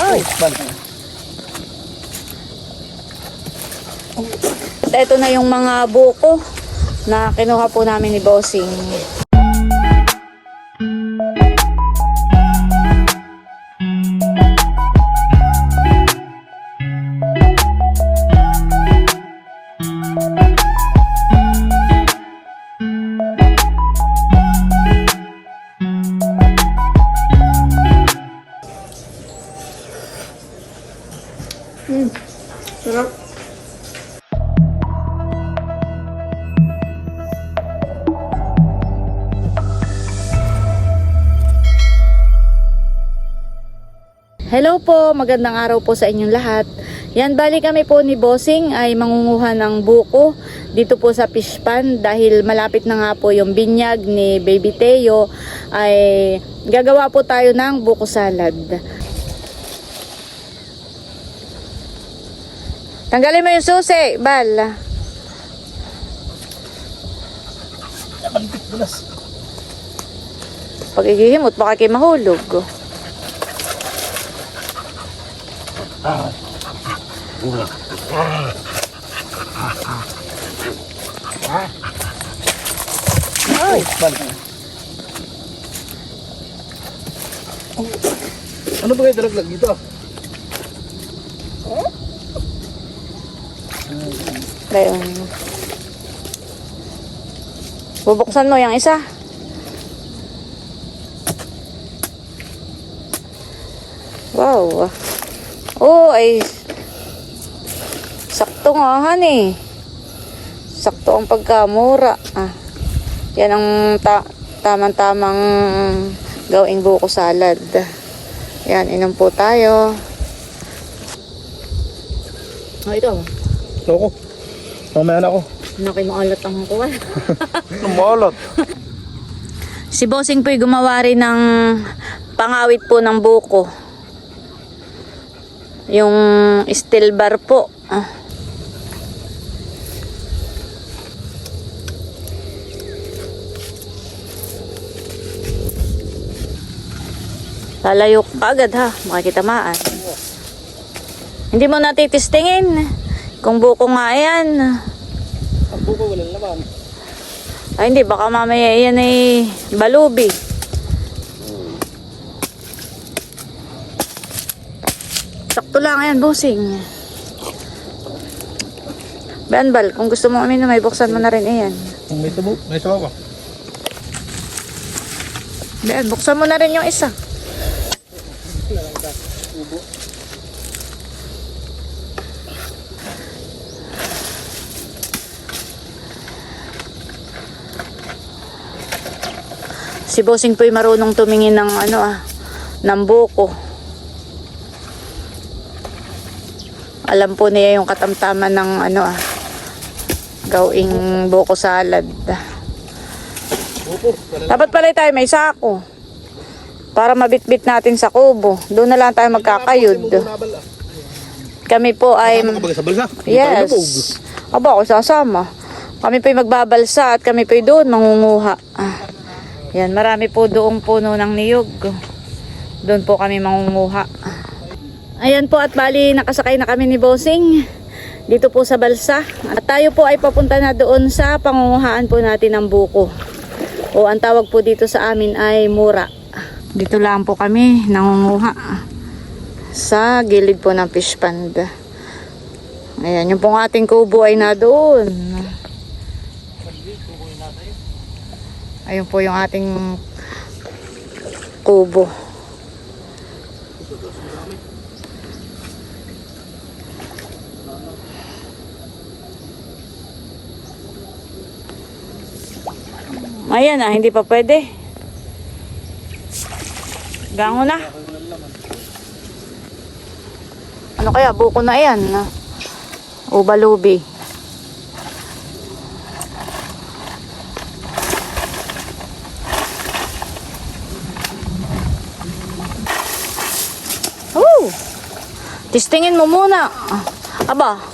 Ay, ban. At ito na yung mga buko na kinuha po namin ni Bossing. Hello po, magandang araw po sa inyong lahat. Yan, bali kami po ni Bossing ay mangunguha ng buko dito po sa fish pan dahil malapit na nga po yung binyag ni Baby Teo ay gagawa po tayo ng buko salad. Tanggalin mo yung susi, Bal. Pag igihimot, baka kayo mahulog. Ay, ban. Ano ba kayo dalaglag dito? Ngayon. Bubuksan mo yung isa. Wow. Oh, ay sakto nga han eh. Sakto ang pagkamura. Ah. Yan ang ta tamang-tamang gawing buko salad. Yan, inom po tayo. Oh, ito. Ito ko. Mamaya na ako. Nakimualat ang kuwan. Lumalot. Si Bossing po'y gumawa rin ng pangawit po ng buko. Yung steel bar po. Ah. Lalayo ka agad ha, makikitamaan. Hindi mo natitistingin kung buko nga yan. Ang buko walang laman. Ay hindi, baka mamaya yan ay balubi. Sakto lang yan, busing. Banbal, kung gusto mo uminom, may buksan mo na rin iyan. Kung may tubo, may sawa pa. Ben, buksan mo na rin yung isa. Si Bossing po'y marunong tumingin ng ano ah, ng buko. Alam po niya yung katamtaman ng ano ah, gawing buko salad. Dapat pala tayo may sako. Para mabitbit natin sa kubo. Doon na lang tayo magkakayod. Kami po ay... Yes. Aba, ako sasama. Kami po'y magbabalsa at kami po'y doon mangunguha. Ah. Yan, marami po doong puno ng niyog. Doon po kami mangunguha. Ayan po at bali nakasakay na kami ni Bossing dito po sa balsa. At tayo po ay papunta na doon sa pangunguhaan po natin ng buko. O ang tawag po dito sa amin ay mura. Dito lang po kami nangunguha sa gilid po ng fish pond. Ayan, yung pong ating kubo ay na doon. Ayun po yung ating kubo. Ayan na, hindi pa pwede. Gango na. Ano kaya? Buko na yan. O balubi. Tistingin mo muna. Aba.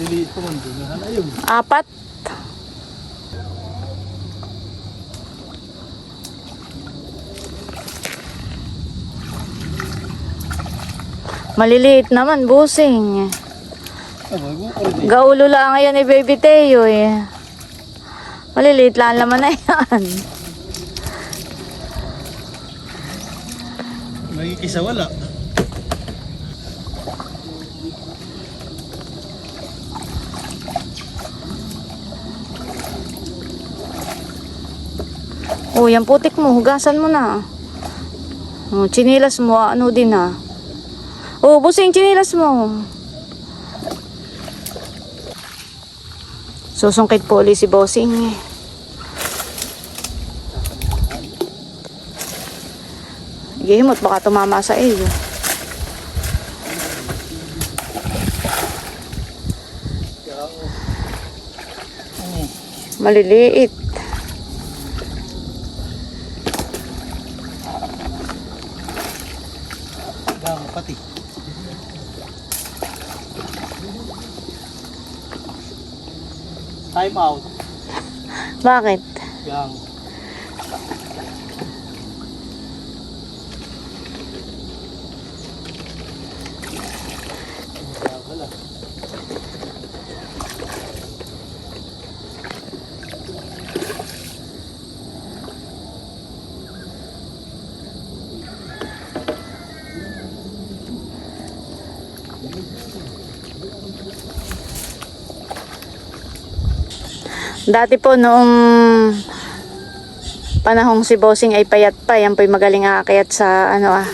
Liliit pa man doon. Ano? Apat. Maliliit naman, busing. Gaulo lang ngayon ni Baby Teo eh. Maliliit lang naman na yan. Magkikisa wala. Yung putik mo, hugasan mo na. Oh, chinilas mo, ano din ha. Oh, busing chinilas mo. Susungkit po ulit si Bossing. eh. Gihimot, baka tumama sa iyo. Maliliit. Bakit? Gang. Wala. Dati po noong panahong si Bossing ay payat pa, yan po'y magaling aakyat sa ano ah,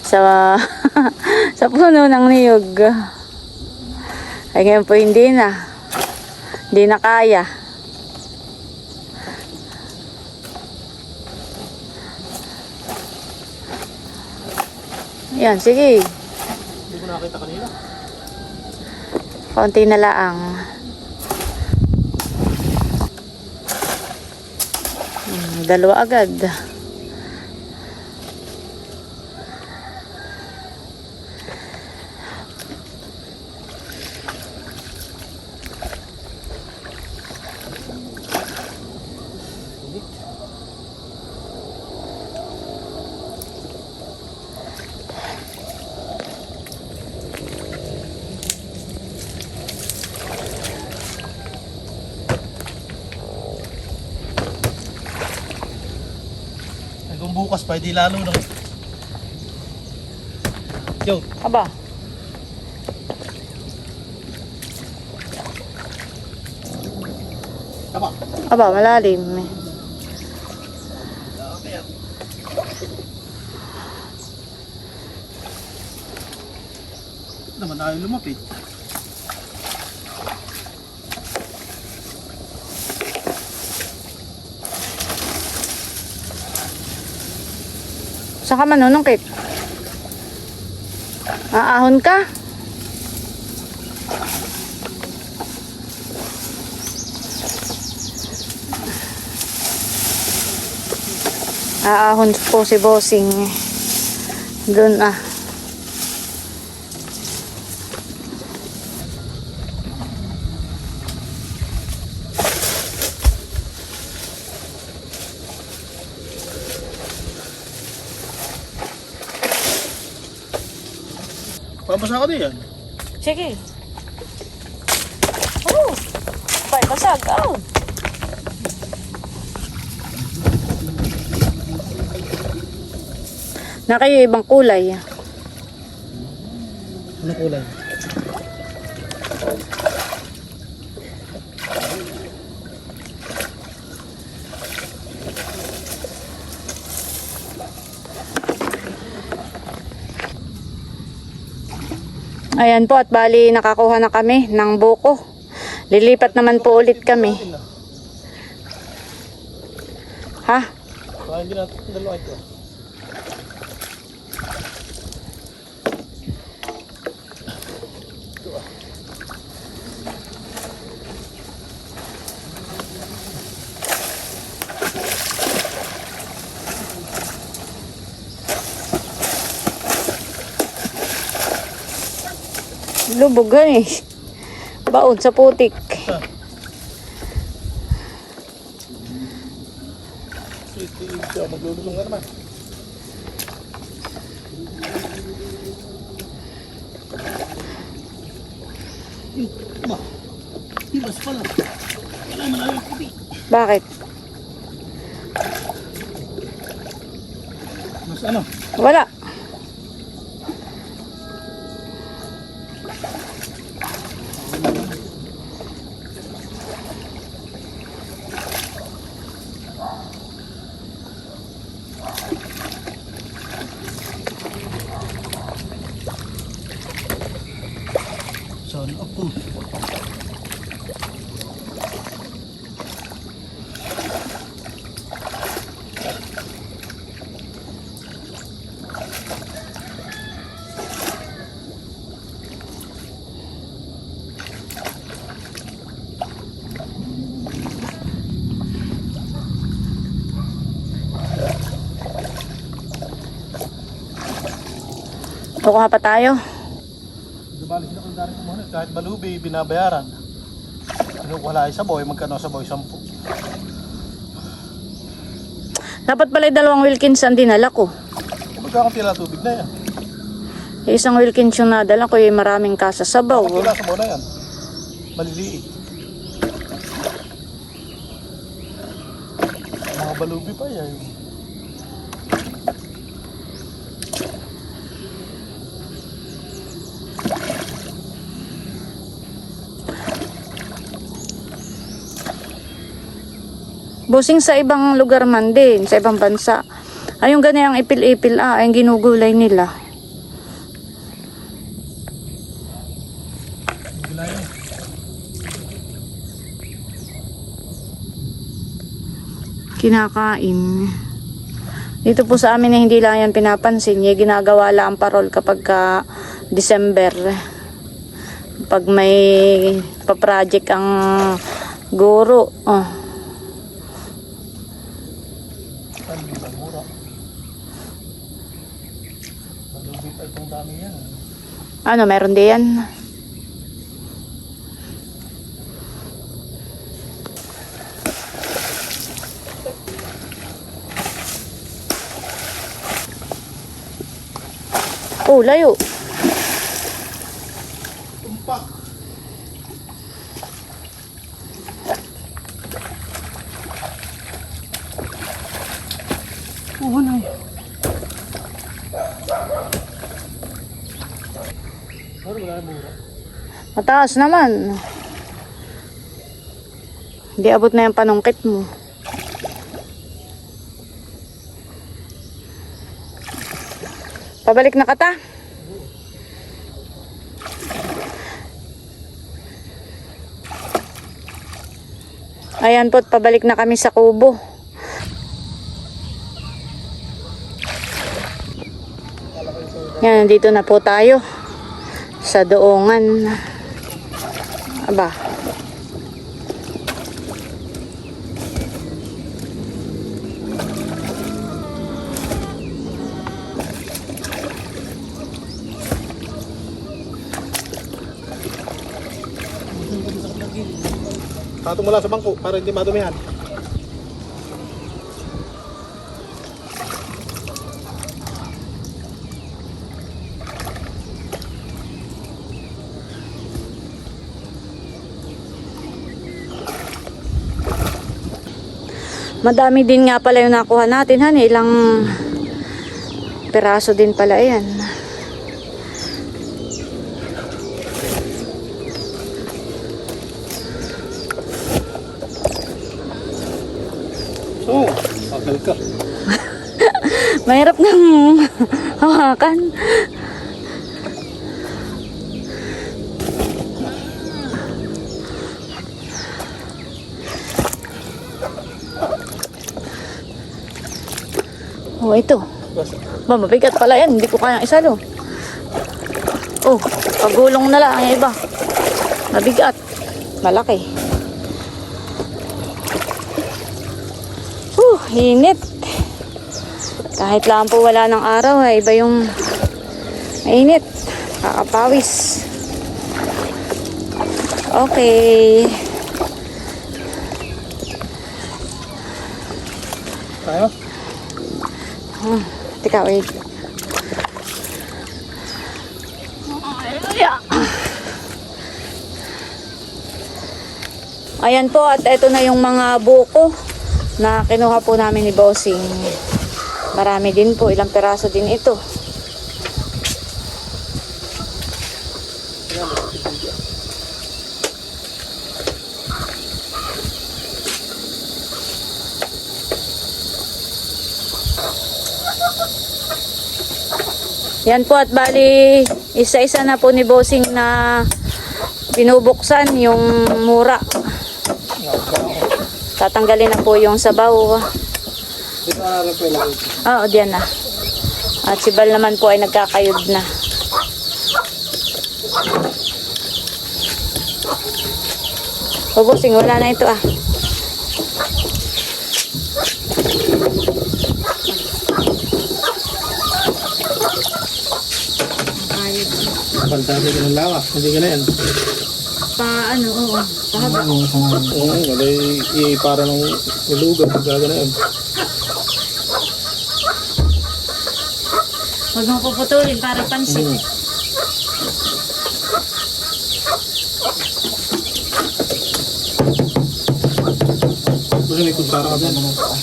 sa sa puno ng niyog. Ay ngayon po hindi na. Hindi na kaya. Yan, sige. Hindi ko nakita kanina. Kaunti na laang. Dalawa agad. Ay, Hindi lalo nang... Yo, Aba, tama. aba, malalim. Naman tayo lumapit. Saan ka manunungkit? Aahon ka? Aahon po si Bossing. Doon ah. Yan. Sige. Oh! Bay, basag. Oh! Na kayo ibang kulay. Ano kulay? Ayan po at bali nakakuha na kami ng buko. Lilipat naman po ulit kami. Ha? Hindi natin dalawa ito. Lubog gan eh. Baon sa putik. Bakit? Mas ano? Wala. Kukuha pa tayo. Dubali sila kung daring kumuha. Kahit balubi, binabayaran. Kinukuha sa boy, magkano sa boy? Sampu. Dapat pala yung dalawang Wilkins ang dinala ko. Magkakang tila tubig na yan. Yung Isang Wilkins yung nadala ko, yung maraming kasasabaw. Kung tila sa boy na yan. Maliliit. Mga balubi pa yan. Busing sa ibang lugar man din, sa ibang bansa. Ay, yung ganyan ipil-ipil, ah, ay ginugulay nila. Kinakain. Dito po sa amin na hindi lang yan pinapansin. Yung ginagawa lang ang parol kapag ka December. Pag may pa-project ang guro. Oh. Saan di ba? Mura. Balubi Ano, meron din yan? Oh, layo. Tumpak. Oo na yun. Ano wala na mura? Mataas naman. Hindi abot na yung panungkit mo. Pabalik na kata. Ayan po, pabalik na kami sa kubo. Yan, nandito na po tayo sa doongan. Aba. Patong mula sa bangko para hindi madumihan. Madami din nga pala yung nakuha natin, han. Ilang peraso din pala yan. So, pagal ka. Mahirap nang hawakan. Ito. Ba, mabigat pala yan. Hindi ko kayang isalo. Oh, pagulong na lang ang iba. Mabigat. Malaki. Huh, init. Kahit lang po wala ng araw, ay iba yung init. Kakapawis. Okay. Teka, wait. Ayan po, at ito na yung mga buko na kinuha po namin ni Bossing. Marami din po, ilang peraso din ito. Yan po at bali isa-isa na po ni Bossing na binubuksan yung mura. Tatanggalin na po yung sabaw. Oo, diyan na. At si Bal naman po ay nagkakayod na. O Bossing, wala na ito ah. Pantasi ka ng lawa. Hindi ka na yan. Pa ano, oo. Pahaba. Oo, wala i para ng nilugaw. Gaga na yan. Huwag mong puputulin para pansin. Hmm. Gusto may kutsara ka dyan. Yung mga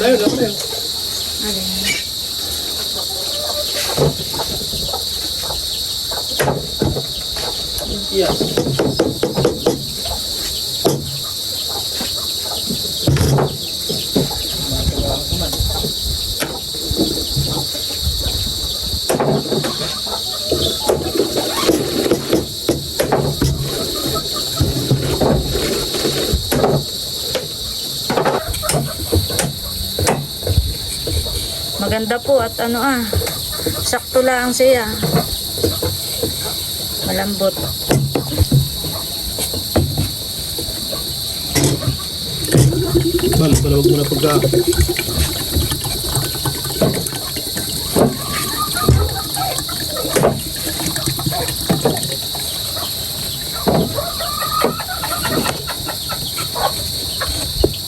kain din. Maganda po at ano ah. Sakto lang siya. Malambot. Bal, palawag mo na pagka.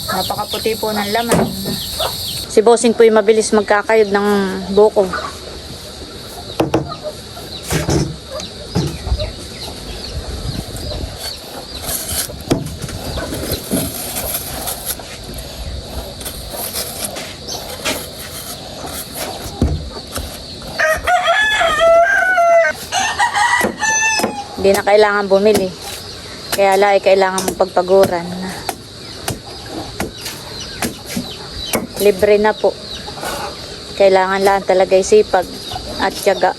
Napakaputi po ng laman. Si Bossing po yung mabilis magkakayod ng buko. Hindi na kailangan bumili. Kaya ay kailangan mong Libre na po. Kailangan lang talaga sipag at tiyaga.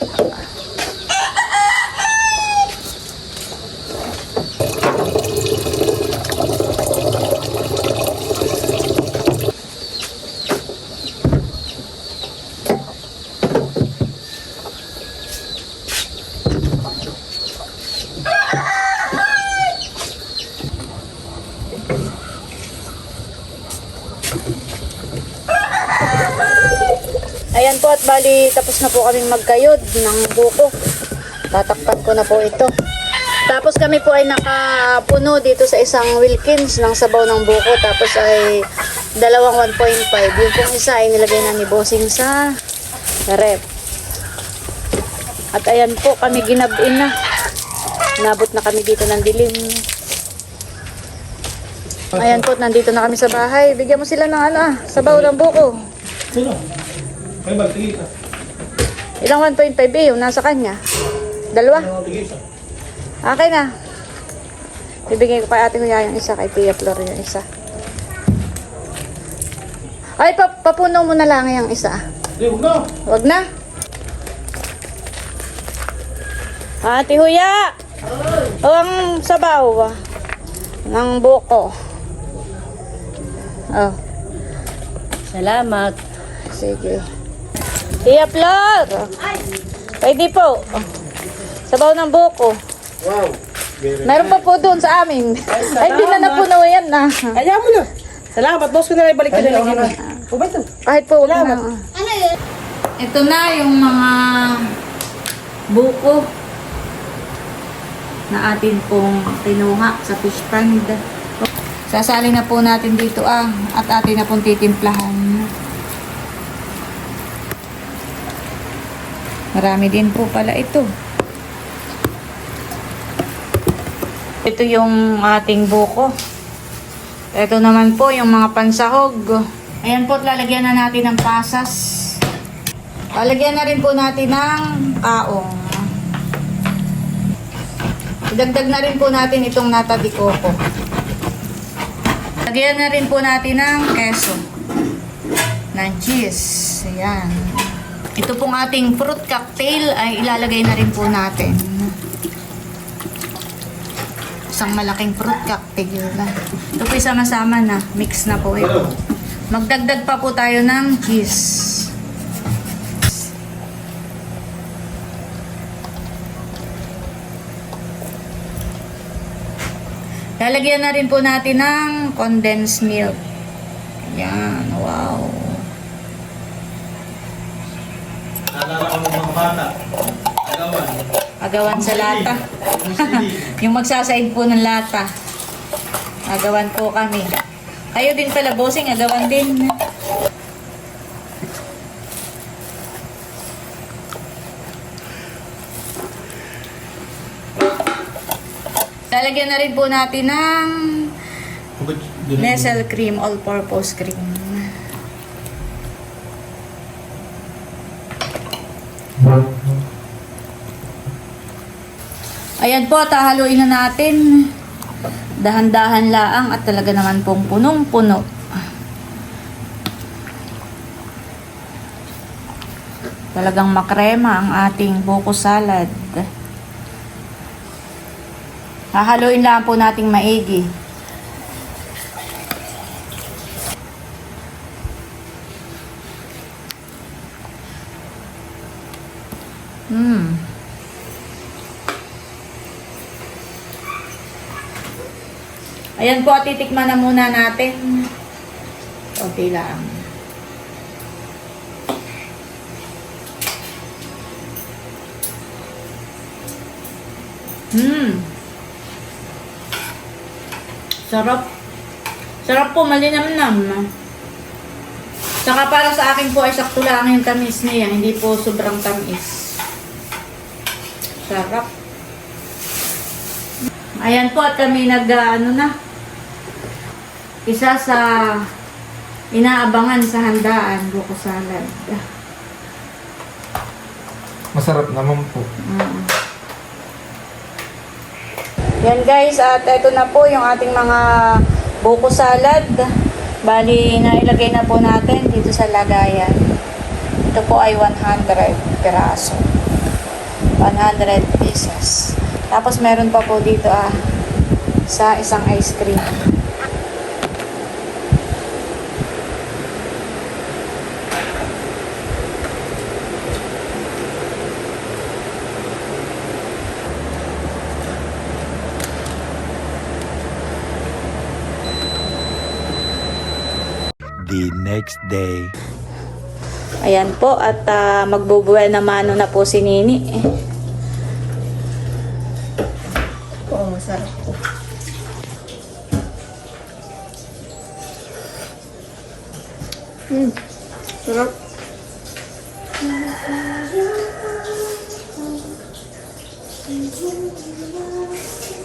Ayan po at bali tapos na po kaming magkayod ng buko. Tatakpan ko na po ito. Tapos kami po ay nakapuno dito sa isang Wilkins ng sabaw ng buko. Tapos ay dalawang 1.5. Yung pong isa ay nilagay na ni Bossing sa rep. At ayan po kami ginabin na. Nabot na kami dito ng dilim. Ayan po, nandito na kami sa bahay. Bigyan mo sila ng ano ah, sabaw ng buko. Sino? May bal, tigil ka. Ilang 1.5 eh, yung nasa kanya? Dalawa? Tigil ka. Okay na. Bibigay ko kay ate kuya yung isa, kay Tia Flor yung isa. Ay, pa papuno mo na lang yung isa. Hindi, huwag na. Wag na. Ate Huya! O ang sabaw ng buko. Oh. Salamat. Sige. Tia Flor! Pwede po. Sabaw ng buko. Wow. Very Meron pa po doon sa amin. Ay, hindi na napuno yan na. Ayaw mo na. Salamat. Boss ko na rin balik ka na lang. Kahit po, wag na. Ito na yung mga buko. na atin pong kinuha sa fish pond. Sasali na po natin dito ah at atin na pong titimplahan. Marami din po pala ito. Ito yung ating buko. Ito naman po yung mga pansahog. Ayan po, lalagyan na natin ng pasas. Lalagyan na rin po natin ng kaong. Idagdag na rin po natin itong nata de coco. Lagyan na rin po natin ng keso. Ng cheese. Ayan. Ito pong ating fruit cocktail ay ilalagay na rin po natin. Isang malaking fruit cocktail. Ito po sama-sama na. Mix na po ito. Magdagdag pa po tayo ng cheese. Lalagyan na rin po natin ng condensed milk. Ayan, wow. Naalala ko ng mga bata. Agawan. Agawan sa lata. yung magsasaid po ng lata. Agawan po kami. Kayo din pala, bossing, agawan din. Lalagyan na rin po natin ng Nestle cream, all-purpose cream. Ayan po, tahaluin na natin. Dahan-dahan laang at talaga naman pong punong-puno. Talagang makrema ang ating buko salad. Hahaluin lang po nating maigi. Hmm. Ayan po, titikman na muna natin. Okay lang. Hmm. Sarap. Sarap po, malinamnam. Saka para sa akin po ay sakto lang yung tamis niya. Hindi po sobrang tamis. Sarap. Ayan po at kami nag ah, ano na. Isa sa inaabangan sa handaan, buko salad. Masarap naman po. Mm. Yan guys, at ito na po yung ating mga buko salad. Bali, nailagay na po natin dito sa lagayan. Ito po ay 100 peraso. 100 pieces. Tapos meron pa po dito ah, sa isang ice cream. Next day. Ayan po, at uh, magbubuhay na mano na po si Nini. Oo, masarap po. Hmm. Sarap.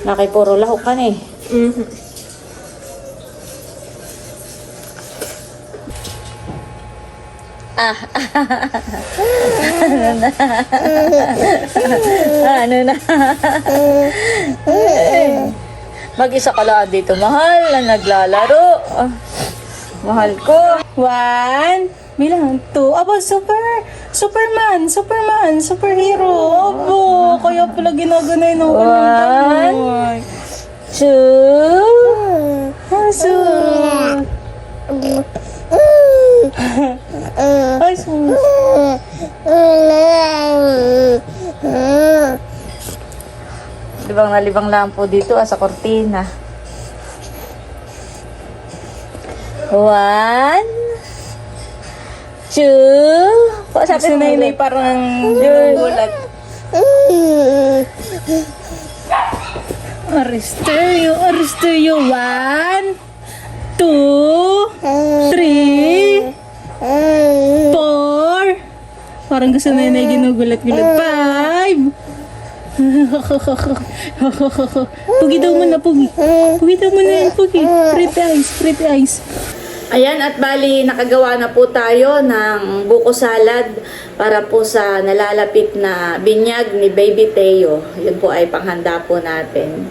Laki puro lahok ka eh. Mhm. ano na? Mag-isa ka lang dito, mahal, na naglalaro. Ah, mahal ko. One. Bilang. Two. Aba, super. Superman. Superman. Superhero. Abo. Kaya pala ginaganay na ako ng One. ganon. Two. Aso. Ay, sus. Libang na libang lang po dito ah, sa kortina. One. Two. Si sabi Nainay ulit. parang Yun. nagulat. Aristerio, Aristerio. One, two, three, four. Parang gusto na yun ay ginugulat-gulat. Five. pugi daw mo na, pugi. Pugi daw mo na yan, pugi. Pretty eyes, pretty eyes. Ayan at bali nakagawa na po tayo ng buko salad para po sa nalalapit na binyag ni Baby Teo. Yun po ay panghanda po natin.